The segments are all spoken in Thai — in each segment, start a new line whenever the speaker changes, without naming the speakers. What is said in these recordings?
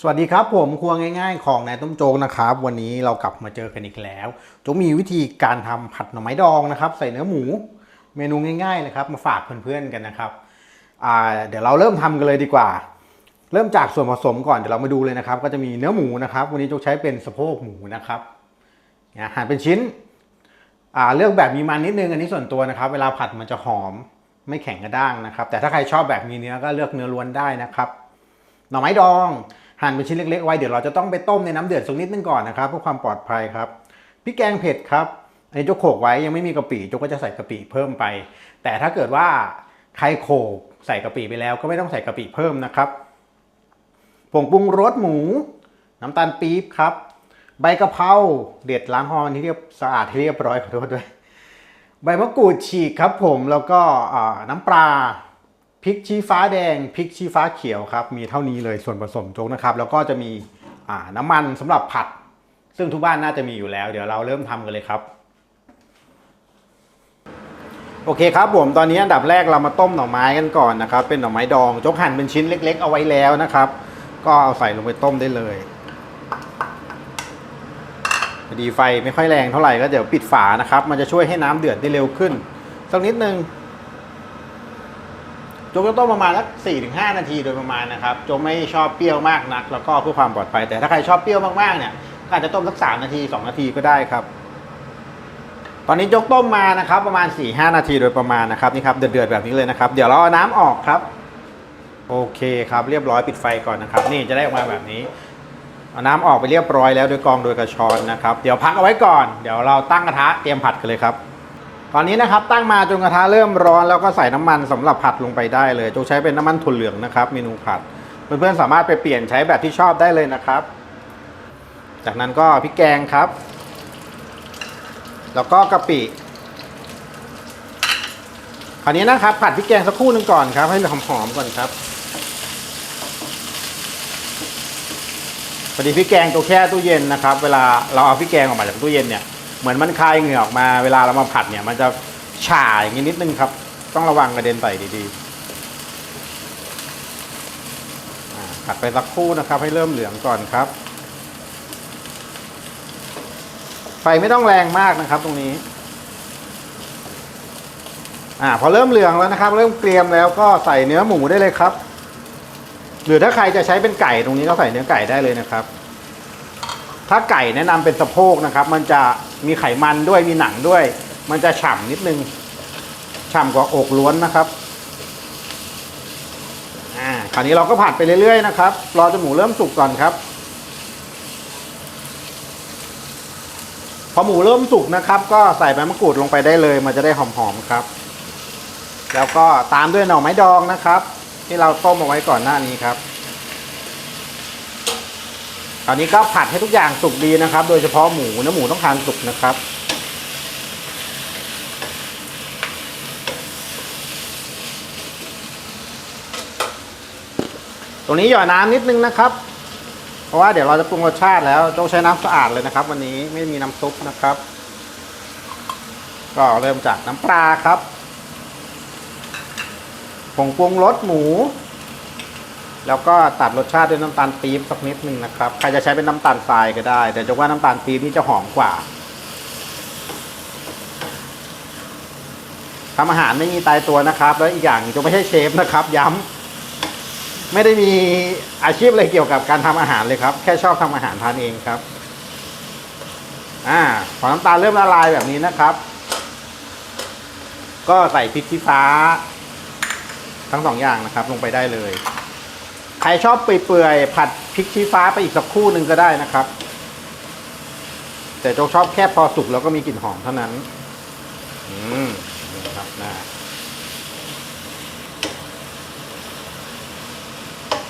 สวัสดีครับผมครัวง่าย ๆ ของนายต้มโจ๊กนะครับ วันนี้เรากลับมาเจอกันอีกแล้ว โจ๊กมีวิธีการทำผัดหน่อไม้ดองนะครับ ใส่เนื้อหมู เมนูง่ายๆเลยครับ มาฝากเพื่อนๆกันนะครับเดี๋ยวเราเริ่มทำกันเลยดีกว่า เริ่มจากส่วนผสมก่อนเดี๋ยวเรามาดูเลยนะครับ ก็จะมีเนื้อหมูนะครับ วันนี้โจ๊กใช้เป็นสะโพกหมูนะครับหั่นเป็นชิ้นเลือกแบบมีมันนิดนึงอันนี้ส่วนตัวนะครับ เวลาผัดมันจะหอมไม่แข็งกระด้างนะครับ แต่ถ้าใครชอบแบบมีเนื้อก็เลือกเนื้อล้วนได้นะครับ หน่อไม้ดอง หั่นเป็นชิ้นเล็กๆไว้เดี๋ยวเราจะต้องไปต้มในน้ำเดือดสักนิดนึงก่อนนะครับเพื่อความปลอดภัยครับพริกแกงเผ็ดครับอันนี้โจ๊กโขกไว้ยังไม่มีกะปิโจ๊กก็จะใส่กะปิเพิ่มไป แต่ถ้าเกิดว่าใครโขกใส่กะปิไปแล้วก็ไม่ต้องใส่กะปิเพิ่มนะครับผงปรุงรสหมู น้ำตาลปี๊บครับ ใบกะเพราเด็ดล้างหอที่เรียบสะอาดที่เรียบร้อยขอโทษด้วย ใบมะกรูดฉีกครับผมแล้วก็น้ำปลา พริกชี้ฟ้าแดงพริกชี้ฟ้าเขียวครับมีเท่านี้เลยส่วนผสมโจ๊กนะครับ แล้วก็จะมีน้ำมันสำหรับผัด ซึ่งทุกบ้านน่าจะมีอยู่แล้ว เดี๋ยวเราเริ่มทำกันเลยครับ โอเคครับผมตอนนี้อันดับแรกเรามาต้มหน่อไม้กันก่อนนะครับ เป็นหน่อไม้ดองโจ๊กหั่นเป็นชิ้นเล็ก ๆ เอาไว้แล้วนะครับ ก็เอาใส่ลงไปต้มได้เลยพอดีไฟไม่ค่อยแรงเท่าไหร่ก็เดี๋ยวปิดฝานะครับ มันจะช่วยให้น้ำเดือดได้เร็วขึ้นสักนิดนึง โจ๊กต้มประมาณสักสี่ถึงห้านาทีโดยประมาณนะครับโจ๊กไม่ชอบเปรี้ยวมากนัก แล้วก็เพื่อความปลอดภัยแต่ถ้าใครชอบเปรี้ยวมากๆเนี่ยอาจจะต้มสักสามนาทีสองนาทีก็ได้ครับ ตอนนี้โจ๊กต้มมานะครับประมาณ4ี่ห้านาทีโดยประมาณนะครับนี่ครับเดือดๆแบบนี้เลยนะครับ เดี๋ยวเราเอาน้ำออกครับ โอเคครับเรียบร้อยปิดไฟก่อนนะครับ นี่จะได้ออกมาแบบนี้เอาน้ำออกไปเรียบร้อยแล้วโดยกองโดยกระชอนนะครับ เดี๋ยวพักเอาไว้ก่อน เดี๋ยวเราตั้งกระทะเตรียมผัดกันเลยครับ ตอนนี้นะครับตั้งมาจนกระทะเริ่มร้อนแล้วก็ใส่น้ำมันสำหรับผัดลงไปได้เลยจกใช้เป็นน้ำมันถั่วเหลืองนะครับเมนูผัด เพื่อนๆสามารถไปเปลี่ยนใช้แบบที่ชอบได้เลยนะครับ จากนั้นก็พริกแกงครับ แล้วก็กะปิคราวนี้นะครับผัดพริกแกงสักครู่หนึ่งก่อนครับ ให้หอมๆก่อนครับพอดีพริกแกงตัวแช่ตู้เย็นนะครับ เวลาเราเอาพริกแกงออกมาจากตู้เย็นเนี่ย เหมือนมันคายเหงื่อออกมาเวลาเรามาผัดเนี่ย มันจะฉ่าอย่างนี้นิดนึงครับ ต้องระวังกระเด็นใส่ดีๆผัดไปสักครู่นะครับ ให้เริ่มเหลืองก่อนครับ ไฟไม่ต้องแรงมากนะครับตรงนี้อ่าพอเริ่มเหลืองแล้วนะครับ เริ่มเกรียมแล้วก็ใส่เนื้อหมูได้เลยครับ หรือถ้าใครจะใช้เป็นไก่ตรงนี้ก็ใส่เนื้อไก่ได้เลยนะครับ ถ้าไก่แนะนำเป็นสะโพกนะครับ มันจะมีไขมันด้วยมีหนังด้วย มันจะฉ่ำนิดนึงฉ่ำกว่าอกล้วนนะครับอ่าคราวนี้เราก็ผัดไปเรื่อยๆนะครับรอจนหมูเริ่มสุกก่อนครับ พอหมูเริ่มสุกนะครับ ก็ใส่ใบมะกรูดลงไปได้เลย มันจะได้หอมๆครับ แล้วก็ตามด้วยหน่อไม้ดองนะครับ ที่เราต้มเอาไว้ก่อนหน้านี้ครับ ตอนนี้ก็ผัดให้ทุกอย่างสุกดีนะครับ โดยเฉพาะหมูนื้อหมูต้องทานสุกนะครับ ตรงนี้หย่อน้ำนิดนึงนะครับ เพราะว่าเดี๋ยวเราจะปรุงรสชาติแล้วต้องใช้น้ำสะอาดเลยนะครับ วันนี้ไม่มีน้ำซุปนะครับ ก็เริ่มจากน้ำปลาครับผงปรุงรสหมู แล้วก็ตัดรสชาติด้วยน้ำตาลปี๊บสักนิดนึงนะครับใครจะใช้เป็นน้ำตาลทรายก็ได้แต่จะว่าน้ำตาลปี๊บนี่จะหอมกว่าทำอาหารไม่มีตายตัวนะครับ แล้วอีกอย่างจะไม่ใช่เชฟนะครับ ย้ำไม่ได้มีอาชีพอะไรเกี่ยวกับการทำอาหารเลยครับ แค่ชอบทำอาหารทานเองครับอ่าพอน้ำตาลเริ่มละลายแบบนี้นะครับ ก็ใส่พริกชี้ฟ้า ทั้งสองอย่างนะครับ ลงไปได้เลย รชอบเปื่อยๆผัดพริกชี้ฟ้าไปอีกสักคู่หนึ่งก็ได้นะครับ แต่โจกชอบแค่พอสุกแล้วก็มีกลิ่นหอมเท่านั้น อืมนี่ครับนะ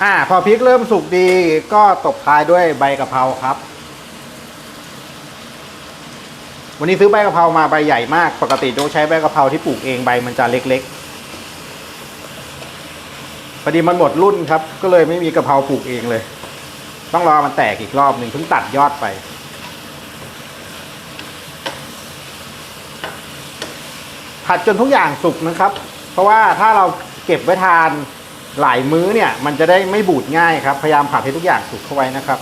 อ่า พอพริกเริ่มสุกดีก็ตบท้ายด้วยใบกะเพราครับ วันนี้ซื้อใบกะเพรามาใบใหญ่มาก ปกติโจใช้ใบกะเพราที่ปลูกเองใบมันจะเล็กๆ อดีมันหมดรุ่นครับ ก็เลยไม่มีกะเพราปลูกเองเลย ต้องรอมันแตกอีกรอบหนึ่งเพิ่งตัดยอดไป ผัดจนทุกอย่างสุกนะครับ เพราะว่าถ้าเราเก็บไว้ทานหลายมื้อเนี่ย มันจะได้ไม่บูดง่ายครับ พยายามผัดให้ทุกอย่างสุกเข้าไว้นะครับ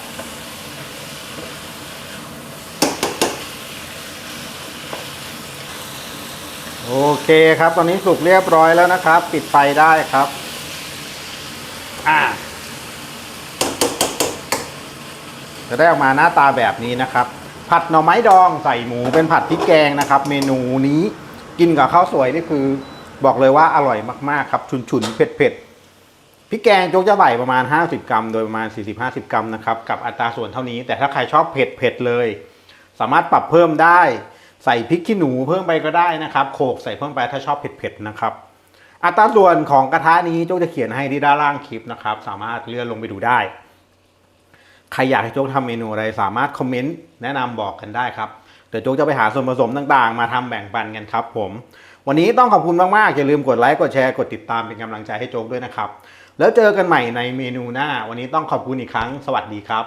โอเคครับ ตอนนี้สุกเรียบร้อยแล้วนะครับ ปิดไฟได้ครับ อ่าจะได้ออกมาหน้าตาแบบนี้นะครับ ผัดหน่อไม้ดองใส่หมูเป็นผัดพริกแกงนะครับ เมนูนี้กินกับข้าวสวยนี่คือ บอกเลยว่าอร่อยมากๆครับ ฉุนๆเผ็ดๆพริกแกงโจ๊กจะใส่ประมาณ 50 กรัม โดยประมาณ 40-50 กรัมนะครับกับอัตราส่วนเท่านี้ แต่ถ้าใครชอบเผ็ดเผ็ดๆเลย สามารถปรับเพิ่มได้ ใส่พริกขี้หนูเพิ่มไปก็ได้นะครับ โขกใส่เพิ่มไปถ้าชอบเผ็ดๆนะครับ อัตราส่วนของกระทะนี้โจ๊กจะเขียนให้ที่ด้านล่างคลิปนะครับ สามารถเลื่อนลงไปดูได้ ใครอยากให้โจ๊กทำเมนูอะไรสามารถคอมเมนต์แนะนำบอกกันได้ครับเดี๋ยวโจ๊กจะไปหาส่วนผสมต่างๆ มาทำแบ่งปันกันครับผม วันนี้ต้องขอบคุณมากๆ อย่าลืมกดไลค์ กดแชร์ กดติดตามเป็นกำลังใจให้โจ๊กด้วยนะครับ แล้วเจอกันใหม่ในเมนูหน้า วันนี้ต้องขอบคุณอีกครั้ง สวัสดีครับ